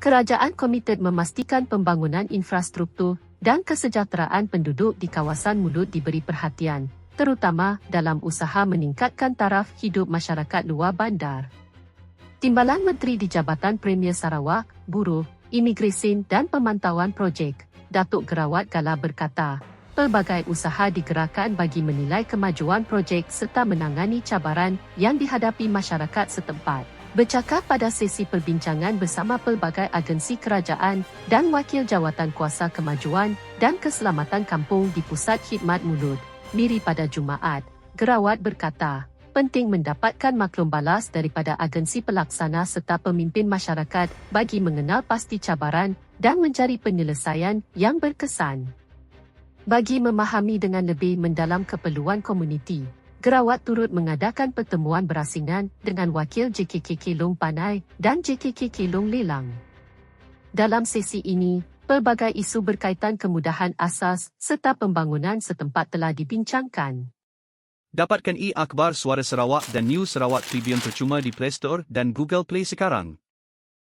Kerajaan komited memastikan pembangunan infrastruktur dan kesejahteraan penduduk di kawasan mulut diberi perhatian, terutama dalam usaha meningkatkan taraf hidup masyarakat luar bandar. Timbalan Menteri di Jabatan Premier Sarawak, Buruh, Imigresen dan Pemantauan Projek, Datuk Gerawat Gala berkata, pelbagai usaha digerakkan bagi menilai kemajuan projek serta menangani cabaran yang dihadapi masyarakat setempat. Bercakap pada sesi perbincangan bersama pelbagai agensi kerajaan dan wakil jawatan kuasa kemajuan dan keselamatan kampung di Pusat Khidmat Mulut, Miri pada Jumaat, Gerawat berkata, penting mendapatkan maklum balas daripada agensi pelaksana serta pemimpin masyarakat bagi mengenal pasti cabaran dan mencari penyelesaian yang berkesan. Bagi memahami dengan lebih mendalam keperluan komuniti, Gerawat turut mengadakan pertemuan berasingan dengan wakil JKK Kelong Panai dan JKK Kelong Lelang. Dalam sesi ini, pelbagai isu berkaitan kemudahan asas serta pembangunan setempat telah dibincangkan. Dapatkan e-akhbar Suara Sarawak dan News Sarawak Tribune percuma di Play Store dan Google Play sekarang.